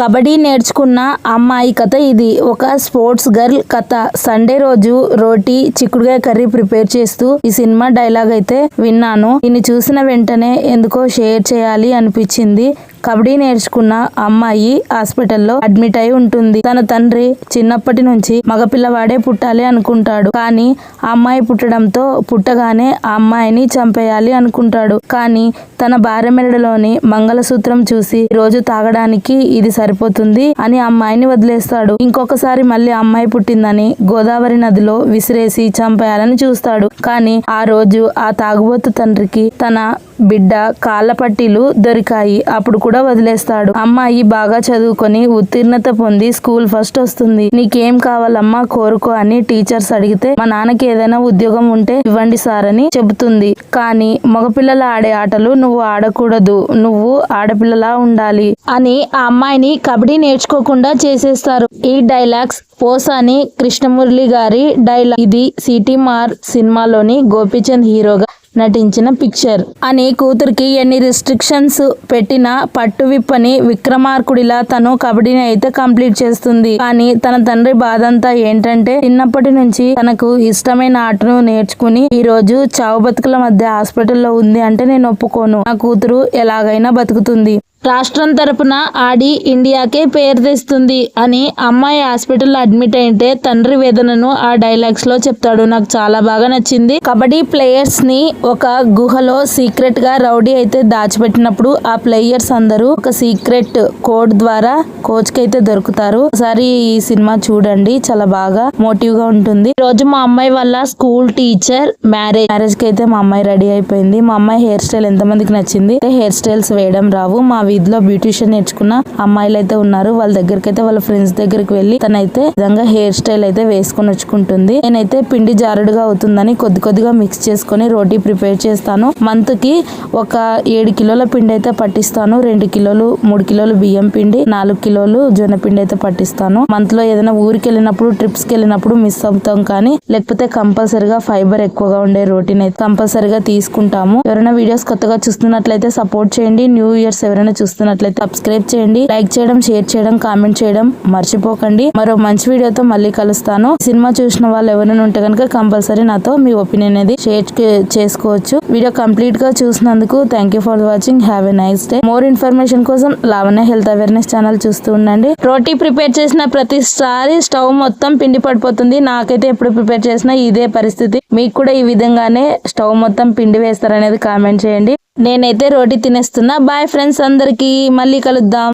కబడ్డీ నేర్చుకున్న అమ్మాయి కథ ఇది. ఒక స్పోర్ట్స్ గర్ల్ కథ. సండే రోజు రోటీ చిక్కుడుకాయ కర్రీ ప్రిపేర్ చేస్తూ ఈ సినిమా డైలాగ్ అయితే విన్నాను. దీన్ని చూసిన వెంటనే ఎందుకో షేర్ చేయాలి అనిపించింది. కబడ్డీ నేర్చుకున్న అమ్మాయి హాస్పిటల్లో అడ్మిట్ అయి ఉంటుంది. తన తండ్రి చిన్నప్పటి నుంచి మగపిల్లవాడే పుట్టాలి అనుకుంటాడు. కానీ ఆ అమ్మాయి పుట్టడంతో పుట్టగానే ఆ అమ్మాయిని చంపేయాలి అనుకుంటాడు. కానీ తన భార్య మెడలోని మంగళసూత్రం చూసి రోజు తాగడానికి ఇది సరిపోతుంది అని అమ్మాయిని వదిలేస్తాడు. ఇంకొకసారి మళ్ళీ ఆ అమ్మాయి పుట్టిందని గోదావరి నదిలో విసిరేసి చంపేయాలని చూస్తాడు. కానీ ఆ రోజు ఆ తాగుబోతు తండ్రికి తన బిడ్డ కాళ్ళ పట్టీలు దొరికాయి. అప్పుడు కూడా వదిలేస్తాడు. అమ్మాయి బాగా చదువుకొని ఉత్తీర్ణత పొంది స్కూల్ ఫస్ట్ వస్తుంది. నీకేం కావాలమ్మా కోరుకో అని టీచర్స్ అడిగితే మా నాన్నకి ఏదైనా ఉద్యోగం ఉంటే ఇవ్వండి సార్ అని చెబుతుంది. కానీ మగపిల్లలు ఆడే ఆటలు నువ్వు ఆడకూడదు. నువ్వు ఆడపిల్లలా ఉండాలి అని ఆ అమ్మాయిని కబడ్డీ నేర్చుకోకుండా చేసేస్తారు. ఈ డైలాగ్స్ పోసాని కృష్ణమురళి గారి డైలాగ్. ఇది సిటీ మార్ సినిమాలోని గోపీచంద్ హీరోగా నటించిన పిక్చర్ అని కూతురికి ఎన్ని రిస్ట్రిక్షన్స్ పెట్టినా పట్టు విప్పని విక్రమార్కుడిలా తను కబడ్డీని అయితే కంప్లీట్ చేస్తుంది. కానీ తన తండ్రి బాధ అంతా ఏంటంటే చిన్నప్పటి నుంచి తనకు ఇష్టమైన ఆటను నేర్చుకుని ఈ రోజు చావు బతుకుల మధ్య హాస్పిటల్లో ఉంది అంటే నేను ఒప్పుకోను. నా కూతురు ఎలాగైనా బతుకుతుంది. రాష్ట్రం తరపున ఆడి ఇండియాకే పేరు తెస్తుంది అని అమ్మాయి హాస్పిటల్లో అడ్మిట్ అయితే తండ్రి వేదనను ఆ డైలాగ్స్లో చెప్తాడు. నాకు చాలా బాగా నచ్చింది. కబడ్డీ ప్లేయర్స్ని ఒక గుహలో సీక్రెట్గా రౌడీ అయితే దాచిపెట్టినప్పుడు ఆ ప్లేయర్స్ అందరూ ఒక సీక్రెట్ కోడ్ ద్వారా కోచ్కి అయితే దొరుకుతారు. ఒకసారి ఈ సినిమా చూడండి. చాలా బాగా మోటివ్గా ఉంటుంది. ఈ రోజు మా అమ్మాయి వల్ల స్కూల్ టీచర్ మ్యారేజ్ మ్యారేజ్కి అయితే మా అమ్మాయి రెడీ అయిపోయింది. మా అమ్మాయి హెయిర్ స్టైల్ ఎంత మందికి నచ్చింది? హెయిర్ స్టైల్స్ వేయడం రావు. మా వీధిలో బ్యూటిషియన్ నేర్చుకున్న అమ్మాయిలు అయితే ఉన్నారు. వాళ్ళ దగ్గరికి అయితే వాళ్ళ ఫ్రెండ్స్ దగ్గరికి వెళ్ళి తనైతే విధంగా హెయిర్ స్టైల్ అయితే వేసుకొని వచ్చుకుంటుంది. నేనైతే పిండి జారుడుగా అవుతుందని కొద్ది కొద్దిగా మిక్స్ చేసుకొని రోటీ ప్రిపేర్ చేస్తాను. మంత్కి ఒక ఏడు కిలోల పిండి అయితే పట్టిస్తాను. రెండు కిలోలు మూడు కిలోలు బియ్యం పిండి నాలుగు కిలోలు జొన్న పిండి అయితే పట్టిస్తాను. మంత్లో ఏదైనా ఊరికి వెళ్ళినప్పుడు ట్రిప్స్కి వెళ్ళినప్పుడు మిస్ అవుతాం కానీ లేకపోతే కంపల్సరిగా ఫైబర్ ఎక్కువగా ఉండే రోటీని అయితే కంపల్సరిగా తీసుకుంటాము. ఎవరైనా వీడియోస్ కొత్తగా చూస్తున్నట్లయితే సపోర్ట్ చేయండి. న్యూ ఇయర్స్ ఎవరైనా చూస్తున్నట్లయితే సబ్స్క్రైబ్ చేయండి లైక్ చేయడం షేర్ చేయడం కామెంట్ చేయడం మర్చిపోకండి. మరో మంచి వీడియోతో మళ్ళీ కలుస్తాను. సినిమా చూసిన వాళ్ళు ఎవరైనా ఉంటే కనుక కంపల్సరీ నాతో మీ ఒపీనియన్ అనేది షేర్ చేసుకోవచ్చు. వీడియో కంప్లీట్గా చూసినందుకు thank you for watching have a nice day more information కోసం లావణ్య హెల్త్ అవేర్నెస్ ఛానల్ చూస్తూ ఉండండి. రోటీ ప్రిపేర్ చేసిన ప్రతిసారి స్టవ్ మొత్తం పిండి పడిపోతుంది. నాకైతే ఎప్పుడు ప్రిపేర్ చేసినా ఇదే పరిస్థితి. మీకు కూడా ఈ విధంగానే స్టవ్ మొత్తం పిండి వేస్తారనేది కామెంట్ చేయండి. నేనైతే రోటీ తినేస్తున్నా. బాయ్ ఫ్రెండ్స్ అందరికీ. మళ్ళీ కలుద్దాం.